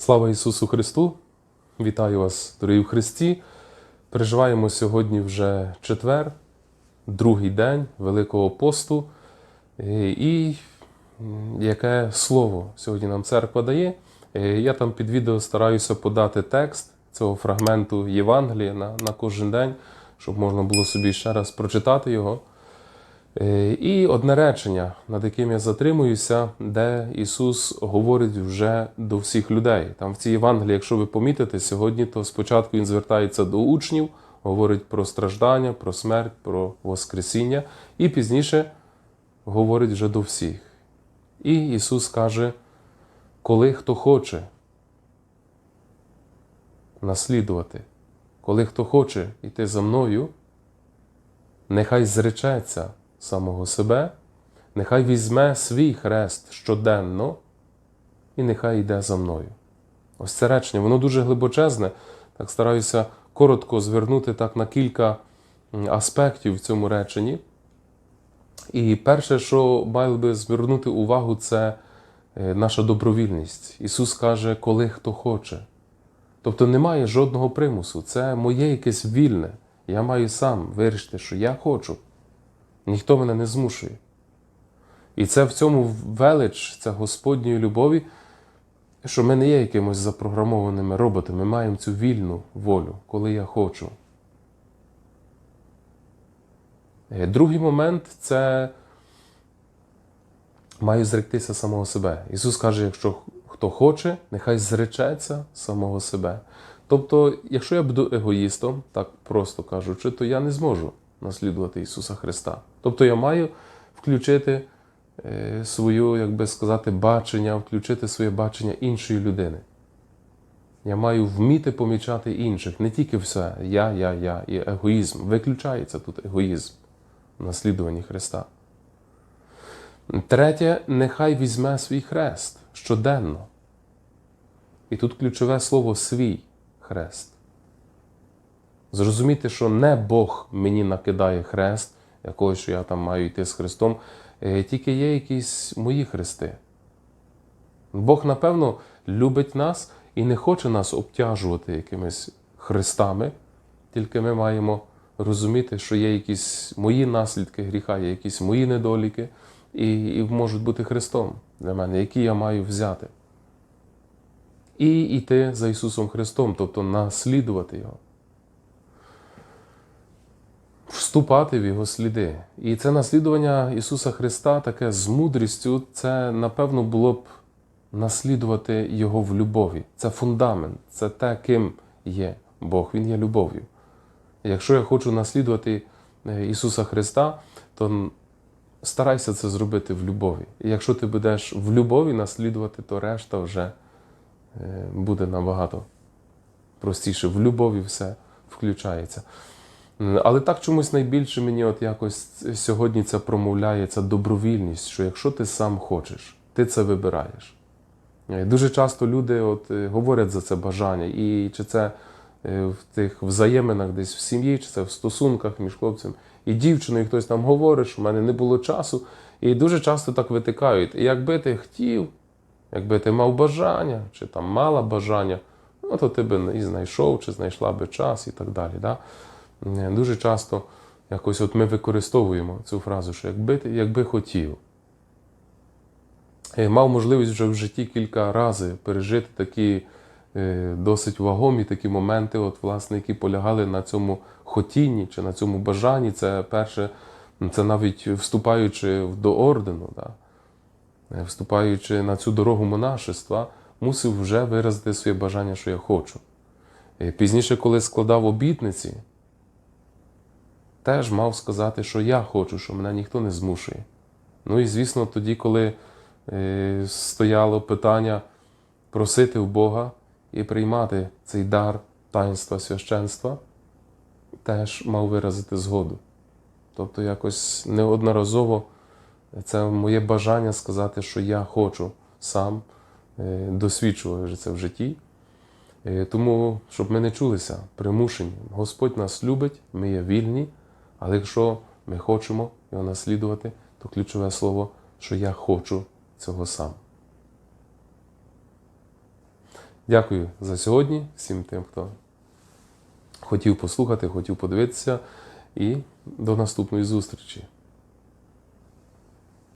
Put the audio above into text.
Слава Ісусу Христу! Вітаю вас, дорогі в Христі. Переживаємо сьогодні вже четвер, другий день Великого посту. І яке слово сьогодні нам церква дає. Е, Я там під відео стараюся подати текст цього фрагменту Євангелія на, на кожен день, щоб можна було собі ще раз прочитати його. Е, І одне речення, над яким я затримуюся, де Ісус говорить вже до всіх людей. Там в цій Євангелії, якщо ви помітите сьогодні, то спочатку Він звертається до учнів, говорить про страждання, про смерть, про Воскресіння, і пізніше говорить вже до всіх. І Ісус каже, коли хто хоче наслідувати, коли хто хоче йти за мною, нехай зречеться самого себе, нехай візьме свій хрест щоденно і нехай йде за мною. Ось це речення, воно дуже глибочезне. Так стараюся коротко звернути так на кілька аспектів в цьому реченні. І перше, що мали би звернути увагу, це е, наша добровільність. Ісус каже, коли хто хоче. Тобто немає жодного примусу. Це моє якесь вільне. Я маю сам вирішити, що я хочу. Ніхто мене не змушує. І це в цьому велич, це Господньої любові, що ми не є якимось запрограмованими роботами, ми маємо цю вільну волю, коли я хочу. Е, Другий момент це маю зректися самого себе. Ісус каже, якщо хто хоче, нехай зречеться самого себе. Тобто, якщо я буду егоїстом, так просто кажучи, то я не зможу наслідувати Ісуса Христа. Тобто я маю включити е, свою, як би сказати, бачення, включити своє бачення іншої людини. Я маю вміти помічати інших, не тільки все я, я, я і егоїзм. Виключається тут егоїзм в наслідуванні Христа. Третє, нехай візьме свій хрест щоденно. І тут ключове слово свій хрест. Зрозуміти, що не Бог мені накидає хрест, якогось, що я там маю йти з Христом, е, тільки є якісь мої хрести. Бог, напевно, любить нас і не хоче нас обтяжувати якимись хрестами, тільки ми маємо розуміти, що є якісь мої наслідки гріха, є якісь мої недоліки, і, і можуть бути Христом для мене, які я маю взяти. І йти за Ісусом Христом, тобто наслідувати Його. Вступати в Його сліди. І це наслідування Ісуса Христа таке з мудрістю, це, напевно, було б наслідувати Його в любові. Це фундамент, це те, ким є Бог. Він є любов'ю. Якщо я хочу наслідувати е, Ісуса Христа, то старайся це зробити в любові. І якщо ти будеш в любові наслідувати, то решта вже е, буде набагато простіше. В любові все включається. М, Але так чомусь найбільше мені от якось сьогодні це промовляє ця добровільність, що якщо ти сам хочеш, ти це вибираєш. Е, Дуже часто люди от, е, говорять за це бажання, і чи це е, в тих взаєминах десь в сім'ї, чи це в стосунках між хлопцем і дівчиною, і хтось там говорить, що в мене не було часу. І дуже часто так витикають. І якби ти хотів, якби ти мав бажання, чи там мала бажання, ну то ти би і знайшов, чи знайшла би час і так далі. Да? Дуже часто якось от ми використовуємо цю фразу, що якби якби хотів. Е, Мав можливість вже в житті кілька разів пережити такі е, досить вагомі такі моменти, от, власне, які полягали на цьому хотінні чи на цьому бажанні. Це перше, це навіть вступаючи до ордену, да? Е, вступаючи на цю дорогу монашества, мусив вже виразити своє бажання, що я хочу. Пізніше, коли складав обітниці, теж мав сказати, що я хочу, що мене ніхто не змушує. Ну і звісно, тоді, коли е, стояло питання просити в Бога і приймати цей дар таїнства священства, теж мав виразити згоду. Тобто якось неодноразово це моє бажання сказати, що я хочу сам, е, досвідчував вже це в житті. Е, Тому, щоб ми не чулися примушені. Господь нас любить, ми є вільні, але якщо ми хочемо його наслідувати, то ключове слово, що я хочу цього сам. Дякую за сьогодні всім тим, хто хотів послухати, хотів подивитися. І до наступної зустрічі.